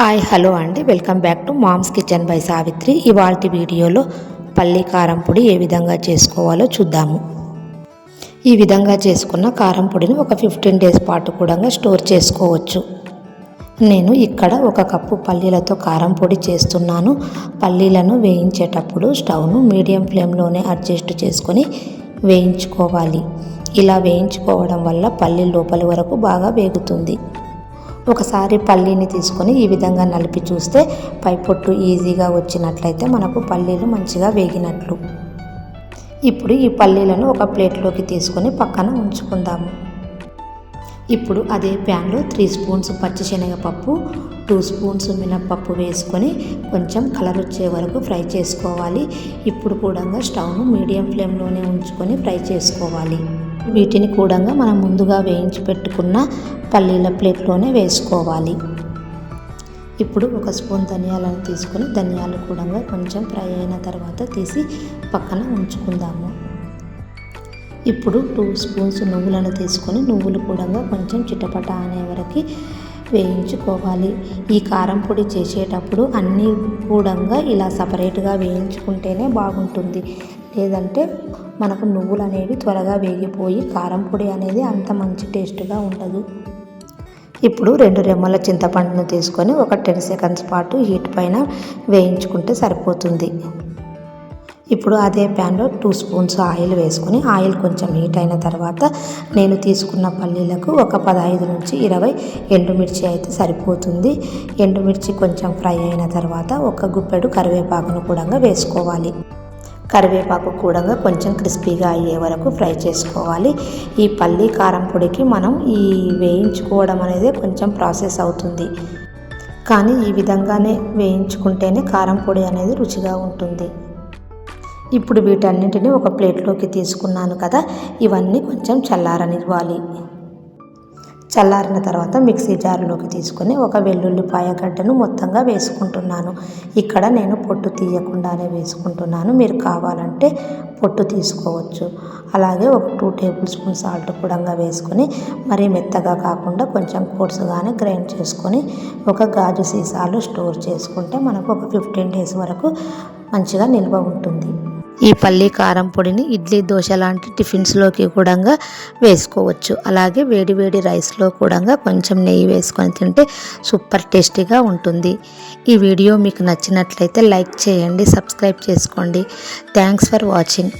Hi hello అండి. Welcome back to mom's kitchen by Savitri. ఇవాళ వీడియోలో పల్లి కారం పొడి ఏ విధంగా చేసుకోవాలో చూద్దాము. ఈ విధంగా చేసుకున్న కారం పొడిని ఒక ఫిఫ్టీన్ డేస్ పాటు కూడా స్టోర్ చేసుకోవచ్చు. నేను ఇక్కడ ఒక కప్పు పల్లీలతో కారం పొడి చేస్తున్నాను. పల్లీలను వేయించేటప్పుడు స్టవ్ను మీడియం ఫ్లేమ్లోనే అడ్జస్ట్ చేసుకొని వేయించుకోవాలి. ఇలా వేయించుకోవడం వల్ల పల్లి లోపలి వరకు బాగా వేగుతుంది. ఒకసారి పల్లీని తీసుకొని ఈ విధంగా నలిపి చూస్తే పై పొట్టు ఈజీగా వచ్చినట్లయితే మనకు పల్లీలు మంచిగా వేగినట్లు. ఇప్పుడు ఈ పల్లీలను ఒక ప్లేట్లోకి తీసుకొని పక్కన ఉంచుకుందాము. ఇప్పుడు అదే ప్యాన్లో త్రీ స్పూన్స్ పచ్చిశనగపప్పు టూ స్పూన్స్ మినప్పప్పు వేసుకొని కొంచెం కలర్ వచ్చే వరకు ఫ్రై చేసుకోవాలి. ఇప్పుడు కూడా స్టవ్ను మీడియం ఫ్లేమ్లోనే ఉంచుకొని ఫ్రై చేసుకోవాలి. వీటిని కూడా మనం ముందుగా వేయించి పెట్టుకున్న పల్లీల ప్లేట్లోనే వేసుకోవాలి. ఇప్పుడు ఒక స్పూన్ ధనియాలను తీసుకొని ధనియాలు కూడా కొంచెం ఫ్రై అయిన తర్వాత తీసి పక్కన ఉంచుకుందాము. ఇప్పుడు టూ స్పూన్స్ నువ్వులను తీసుకొని నువ్వులు కూడా కొంచెం చిటపట అనే వరకు వేయించుకోవాలి. ఈ కారం పొడి చేసేటప్పుడు అన్నీ కూడా ఇలా సపరేట్గా వేయించుకుంటేనే బాగుంటుంది. లేదంటే మనకు నువ్వులు అనేవి త్వరగా వేగిపోయి కారం పొడి అనేది అంత మంచి టేస్ట్గా ఉండదు. ఇప్పుడు రెండు రెమ్మల చింతపండును తీసుకొని ఒక టెన్ సెకండ్స్ పాటు హీట్ పైన వేయించుకుంటే సరిపోతుంది. ఇప్పుడు అదే ప్యాన్లో టూ స్పూన్స్ ఆయిల్ వేసుకొని ఆయిల్ కొంచెం హీట్ అయిన తర్వాత నేను తీసుకున్న పల్లీలకు ఒక పదహైదు నుంచి ఇరవై ఎండుమిర్చి అయితే సరిపోతుంది. ఎండుమిర్చి కొంచెం ఫ్రై అయిన తర్వాత ఒక గుప్పెడు కరివేపాకును కూడా వేసుకోవాలి. కరివేపాకు కూడా కొంచెం క్రిస్పీగా అయ్యే వరకు ఫ్రై చేసుకోవాలి. ఈ పల్లి కారం పొడికి మనం ఈ వేయించుకోవడం అనేది కొంచెం ప్రాసెస్ అవుతుంది. కానీ ఈ విధంగానే వేయించుకుంటేనే కారం పొడి అనేది రుచిగా ఉంటుంది. ఇప్పుడు వీటన్నింటినీ ఒక ప్లేట్లోకి తీసుకున్నాను కదా ఇవన్నీ కొంచెం చల్లారనివ్వాలి. చల్లారిన తర్వాత మిక్సీ జారులోకి తీసుకొని ఒక వెల్లుల్లిపాయ గడ్డను మొత్తంగా వేసుకుంటున్నాను. ఇక్కడ నేను పొట్టు తీయకుండానే వేసుకుంటున్నాను. మీరు కావాలంటే పొట్టు తీసుకోవచ్చు. అలాగే ఒక టూ టేబుల్ స్పూన్ సాల్ట్ కూడా వేసుకొని మరీ మెత్తగా కాకుండా కొంచెం కోర్సుగానే గ్రైండ్ చేసుకొని ఒక గాజు సీసాలు స్టోర్ చేసుకుంటే మనకు ఒక ఫిఫ్టీన్ డేస్ వరకు మంచిగా నిల్వ ఉంటుంది. ఈ పల్లి కారం పొడిని ఇడ్లీ దోశ లాంటి టిఫిన్స్లోకి కూడా వేసుకోవచ్చు. అలాగే వేడివేడి రైస్లో కూడా కొంచెం నెయ్యి వేసుకొని తింటే సూపర్ టేస్టీగా ఉంటుంది. ఈ వీడియో మీకు నచ్చినట్లయితే లైక్ చేయండి సబ్స్క్రైబ్ చేసుకోండి. Thanks for watching.